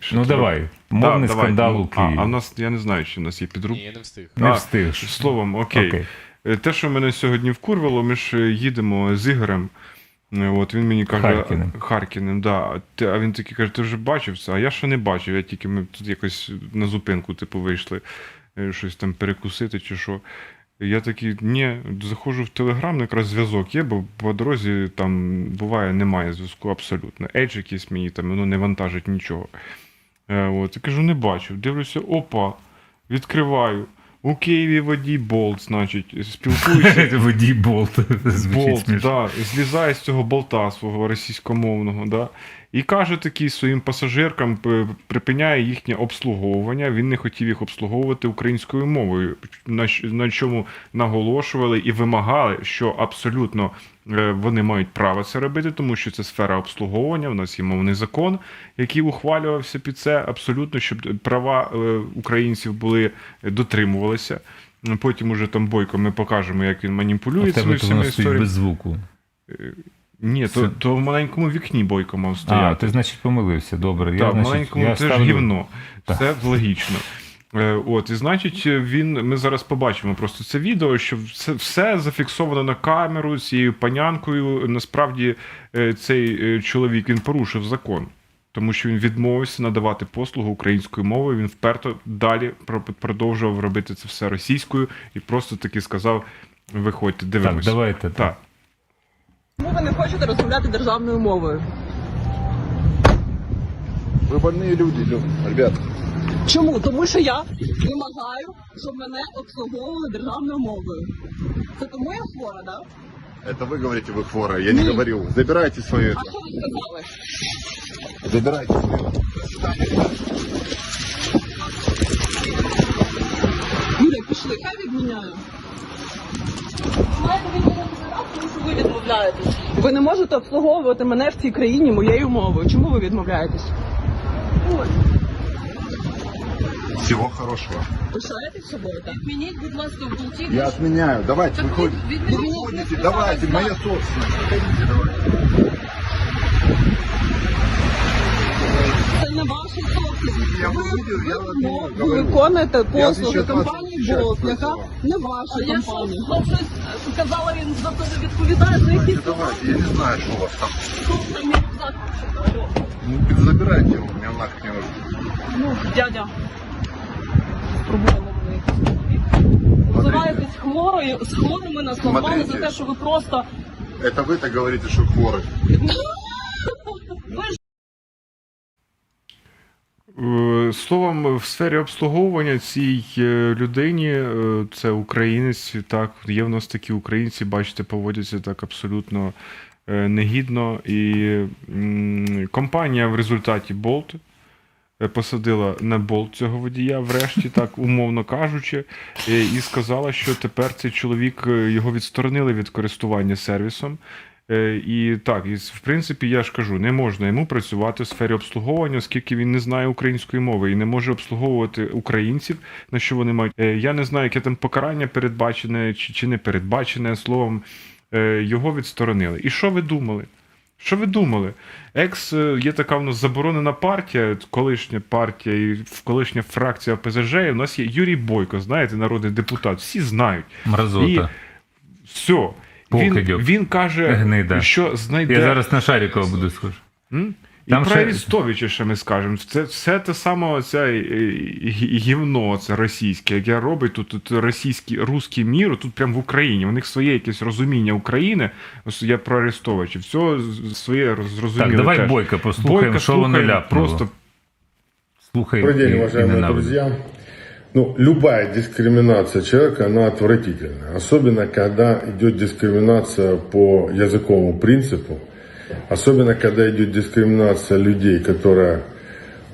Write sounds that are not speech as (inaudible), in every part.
Що Ну давай, мовний давай. скандал Ну, у Києві. А, а в нас, я не знаю, чи в нас є підруб. Ні, я не встиг. Не А, встиг. Словом, окей. Окей. Е, Те, що мене сьогодні вкурвало, ми ж е, їдемо з Ігорем. Е, От він мені каже, Харкіним. Харкіним, да. А ти- А він такий каже: ти вже бачив це? А я ще не бачив. Я тільки ми тут якось на зупинку, типу, вийшли е, щось там перекусити чи що. Я такий, ні, заходжу в Телеграм, якраз зв'язок є, бо по дорозі там буває, немає зв'язку абсолютно. Edge якийсь мені там воно не вантажить нічого. Е, от, я кажу, не бачив. Дивлюся, опа, відкриваю. У Києві водій болт, значить, спілкуюся. (laughs) Водій болт. (laughs) Болт, да, злізає з цього болта свого російськомовного, да, і каже такий своїм пасажиркам, припиняє їхнє обслуговування. Він не хотів їх обслуговувати українською мовою, на, чому наголошували і вимагали, що абсолютно вони мають право це робити, тому що це сфера обслуговування. У нас є мовний закон, який ухвалювався під це абсолютно, щоб права е, українців були дотримувалися. Потім уже там бойко ми покажемо, як він маніпулює цими всіми історіями. без звуку. Ні, Це- то, то в маленькому вікні бойко мав А, ти, значить, помилився. Добре. Я, Так, в значить, маленькому я це ж ставлю- гівно. Так. Це логічно. Е, От, і значить, він, ми зараз побачимо просто це відео, що це все зафіксовано на камеру цією панянкою. Насправді е, цей е, чоловік він порушив закон, тому що він відмовився надавати послугу українською мовою. Він вперто далі про- продовжував робити це все російською і просто таки сказав: виходьте, Так, дивимося. давайте. Так. Чому ви не хочете розмовляти державною мовою? Вы больные люди, Лё- ребят. Чому? Тому що я вимагаю, щоб мене обслуговували державною мовою. Це тому я хвора, да? Это вы говорите, вы хвора. Я не говорил. Забирайте свое А это. що ви сказали? Забирайте свое. Юля, пішли, хай відміняю. Знаєте, ви мені сказали, тому що ви відмовляєтесь. Ви не можете обслуговувати мене в цій країні моєю мовою. Чому ви відмовляєтесь? Ой, Всего хорошего. пишаєтесь собою, так? Відмініть, будь ласка, в болті. Я отменяю. Давайте, выходите. відмініть. Выходите. Давайте, моя собственность. Выходите, давайте. Це не ваша собственність. Я бы видел, я бы Ну, отменил. Ви Говорю. виконуєте Я послуги сейчас вас компанії отвечаю, Болт, яка сказала. не ваша А я що, компанія. вам щось сказала, він за це не відповідає, за Давайте, якісь давайте. Я не знаю, что у вас там. там мій рюкзак. Ну, забирайте его, мне нафиг не нужно. Ну, дядя. Спробуємо ми якось. Називаєтесь хворою, з хворими нас назвали за Смотрите. те, що ви просто Это вы так говорите, что хворы. (laughs) Е, Словом, в сфері обслуговування цій е, людині е, це українець. Так, є в нас такі українці, бачите, поводяться так абсолютно е, негідно. І м, компанія в результаті Bolt е, посадила на болт цього водія, врешті, так умовно кажучи, е, і сказала, що тепер цей чоловік е, його відсторонили від користування сервісом. Е, І так, і в принципі, я ж кажу, не можна йому працювати в сфері обслуговування, оскільки він не знає української мови і не може обслуговувати українців, на що вони мають. Е, Я не знаю, яке там покарання передбачене чи, чи не передбачене словом. е, Його відсторонили. І що ви думали? Що ви думали? Екс е, є така в нас заборонена партія, колишня партія і колишня фракція ПЗЖ. І у нас є Юрій Бойко, знаєте, народний депутат. Всі знають. Мразота. І все. Він, він каже, Гнида. що знайде. Я зараз на Шарікова буду схож. М? І Там про ще- Арестовича ще ми скажемо. Це все те саме оце е, гі- гівно це російське, яке робить тут, тут російський русський мір, тут прямо в Україні. У них своє якесь розуміння України. Ось я про Арестовича. Все з- своє роз- зрозуміло. Так, давай теж. Бойка послухаємо, Бойка що вони слухаємо ляпнули. Просто Слухай. Добрый і- день, і уважаемые ненавидь. друзья. Ну, любая дискриминация человека, она отвратительна. Особенно, когда идет дискриминация по языковому принципу. Особенно, когда идет дискриминация людей, которые,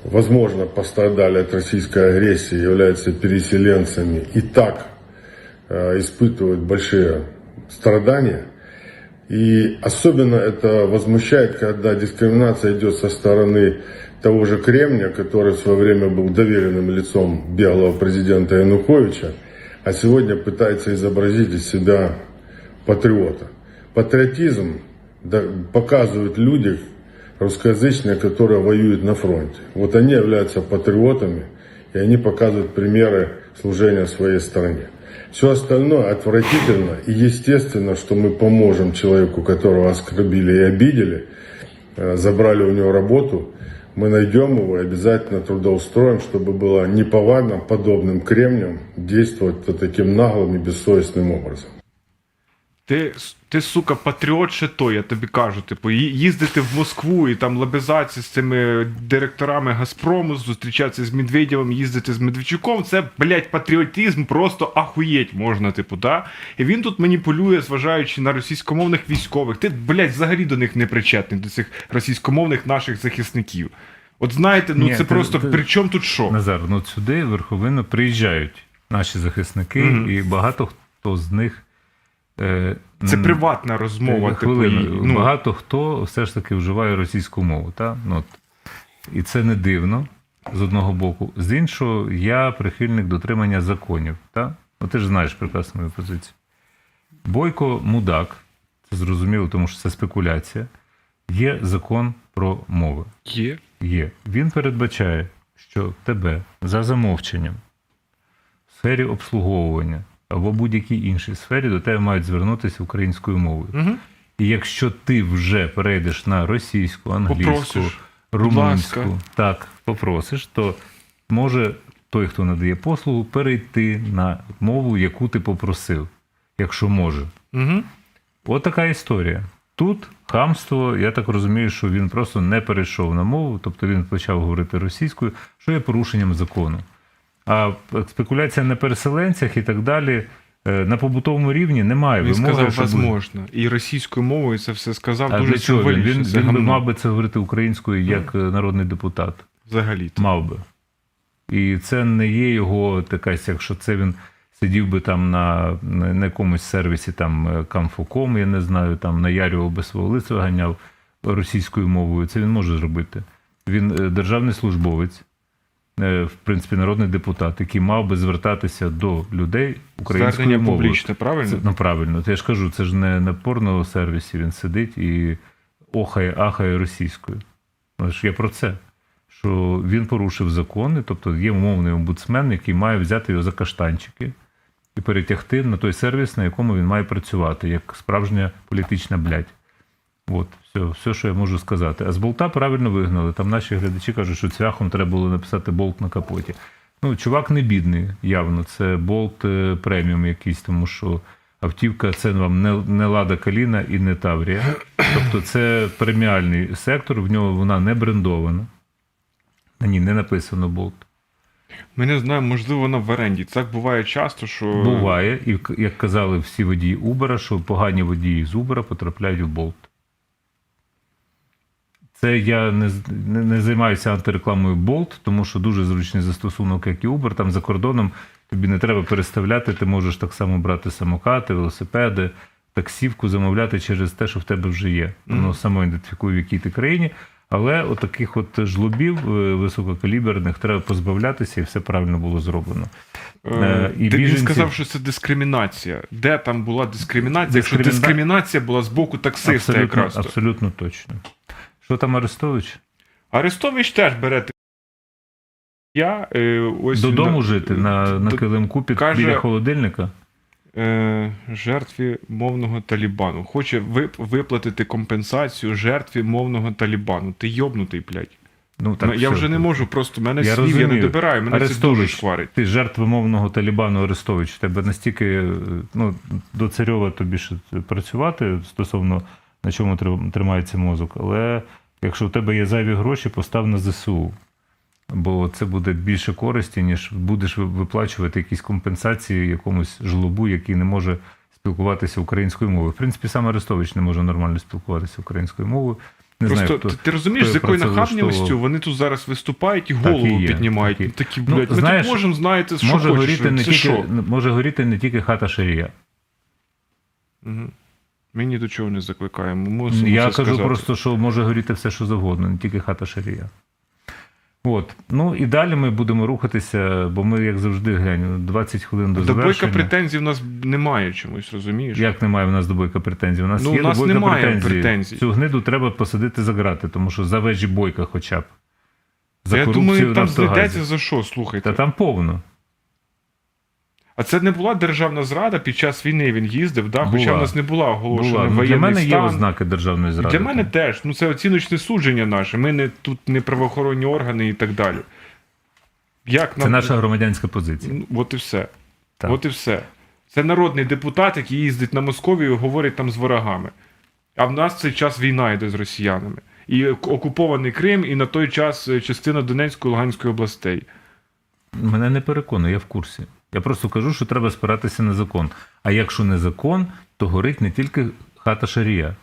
возможно, пострадали от российской агрессии, являются переселенцами и так э, испытывают большие страдания. И особенно это возмущает, когда дискриминация идет со стороны того же Кремня, который в свое время был доверенным лицом беглого президента Януковича, а сегодня пытается изобразить из себя патриота. Патриотизм да, показывает людях русскоязычные, которые воюют на фронте. Вот они являются патриотами, и они показывают примеры служения своей стране. Все остальное отвратительно, и естественно, что мы поможем человеку, которого оскорбили и обидели, э, забрали у него работу, мы найдем его и обязательно трудоустроим, чтобы было неповадно подобным кремням действовать таким наглым и бессовестным образом. Ти, ти, сука, патріот ще той, я тобі кажу. Типу, їздити в Москву і там лобізатися з цими директорами Газпрому, зустрічатися з Медведєвим, їздити з Медведчуком, це, блядь, патріотизм просто ахуєть можна, типу, да? І він тут маніпулює, зважаючи на російськомовних військових. Ти, блядь, взагалі до них не причетний, до цих російськомовних наших захисників. От знаєте, ну Ні, це ти- просто ти- при чому тут що? Назар, ну сюди в Верховину приїжджають наші захисники, Мгм. і багато хто з них. Е, Це приватна розмова, е, типу, ну, багато хто все ж таки вживає російську мову. Та? Ну. І це не дивно з одного боку. З іншого, я прихильник дотримання законів. Та? Ну, ти ж знаєш прекрасно мою позицію. Бойко мудак, це зрозуміло, тому що це спекуляція. Є закон про мови. є. Є. Він передбачає, що тебе за замовченням в сфері обслуговування або будь-якій іншій сфері до тебе мають звернутися українською мовою. Угу. І якщо ти вже перейдеш на російську, англійську, Попросиш. румунську, ласка. так, попросиш, то може той, хто надає послугу, перейти на мову, яку ти попросив, якщо може. Угу. От така історія. Тут хамство, я так розумію, що він просто не перейшов на мову, тобто він почав говорити російською, що є порушенням закону. А спекуляція на переселенцях і так далі е, на побутовому рівні немає Він вимоги. сказав, возможно. І російською мовою це все сказав А дуже для він? Він, він мав би це говорити українською як е, народний депутат. Взагалі. Мав би. І це не є його якась, якщо це він сидів би там на, на, якомусь сервісі, там е, Камфоком, я не знаю, там наярював би свого лиця, ганяв російською мовою. Це він може зробити. Він державний службовець, в принципі, народний депутат, який мав би звертатися до людей українською Звернення мовою. публічне, правильно? Це, ну правильно, то я ж кажу, це ж не на порно-сервісі він сидить і охає, ахає російською. Ну, ж я про це. Що він порушив закони, тобто є умовний омбудсмен, який має взяти його за каштанчики і перетягти на той сервіс, на якому він має працювати, як справжня політична блядь. От, все, все, що я можу сказати. А з болта правильно вигнали. Там наші глядачі кажуть, що цвяхом треба було написати болт на капоті. Ну, чувак не бідний, явно. Це болт е, преміум якийсь, тому що автівка це вам не, не Лада Каліна і не Таврія. Тобто це преміальний сектор, в нього вона не брендована. На ній не написано болт. Ми не знаємо, можливо, вона в оренді. Так буває часто, що. Буває, і як казали всі водії Uber, що погані водії з Uber потрапляють в болт. Це я не, не, не займаюся антирекламою Bolt, тому що дуже зручний застосунок, як і Uber. Там за кордоном тобі не треба переставляти, ти можеш так само брати самокати, велосипеди, таксівку замовляти через те, що в тебе вже є. Воно само ідентифікує, в якій ти країні. Але от таких от жлобів е, висококаліберних треба позбавлятися, і все правильно було зроблено. Е, Е, і де він сказав, що це дискримінація. Де там була дискримінація? Якщо дискримінація була з боку таксиста абсолютно, якраз. абсолютно точно. Що там Арестович? Арестович теж бере я е, ось Додому на- жити на, на килимку під каже- біля холодильника? е, жертві мовного Талібану. Хоче вип- виплатити компенсацію жертві мовного Талібану. Ти йобнутий, блядь. Ну, Ну, я все. вже не можу, просто мене Я слів я не добираю, мене це дуже Арестович, ти жертва мовного Талібану Арестович. Тебе настільки е, ну, до царьова тобі ще працювати стосовно на чому тримається мозок. Але якщо в тебе є зайві гроші, постав на ЗСУ. Бо це буде більше користі, ніж будеш виплачувати якісь компенсації якомусь жлобу, який не може спілкуватися українською мовою. В принципі, сам Арестович не може нормально спілкуватися українською мовою. Не Просто знаю, хто, ти, розумієш, хто з якою нахабністю вони тут зараз виступають і Так голову і є, піднімають. так і- Ну, такі, Ну, ми знаєш, тут можемо, знаєте, що може хочеш. горіти, не тільки, що? може горіти не тільки хата Шарія. Мгм. Ми ні до чого не закликаємо. Мусимо Я це кажу сказати. просто, що може горіти все, що завгодно, не тільки хата Шарія. От. Ну і далі ми будемо рухатися, бо ми, як завжди, глянь, 20 хвилин до До бойка претензій в нас немає чомусь, розумієш? Як немає в нас до бойка претензій? У нас Ну, є у нас до бойка немає претензії. претензій. Цю гниду треба посадити за грати, тому що за вежі бойка хоча б. За Я корупцію думаю, там Нафтогазі. знайдеться за що, слухайте. Та там повно. А це не була державна зрада під час війни. Він їздив, да? хоча Була. в нас не була оголошена Була. Ну, воєнний Для мене стан. є ознаки державної зради. Для мене теж. Ну це оціночне судження наше. Ми не тут не правоохоронні органи і так далі. Як Це нам... наша громадянська позиція. Ну, От і все. Так. От і все. Це народний депутат, який їздить на Московію і говорить там з ворогами. А в нас в цей час війна йде з росіянами. І окупований Крим, і на той час е, частина Донецької і Луганської областей. Мене не переконує, я в курсі. Я просто кажу, що треба спиратися на закон. А якщо не закон, то горить не тільки хата Шарія.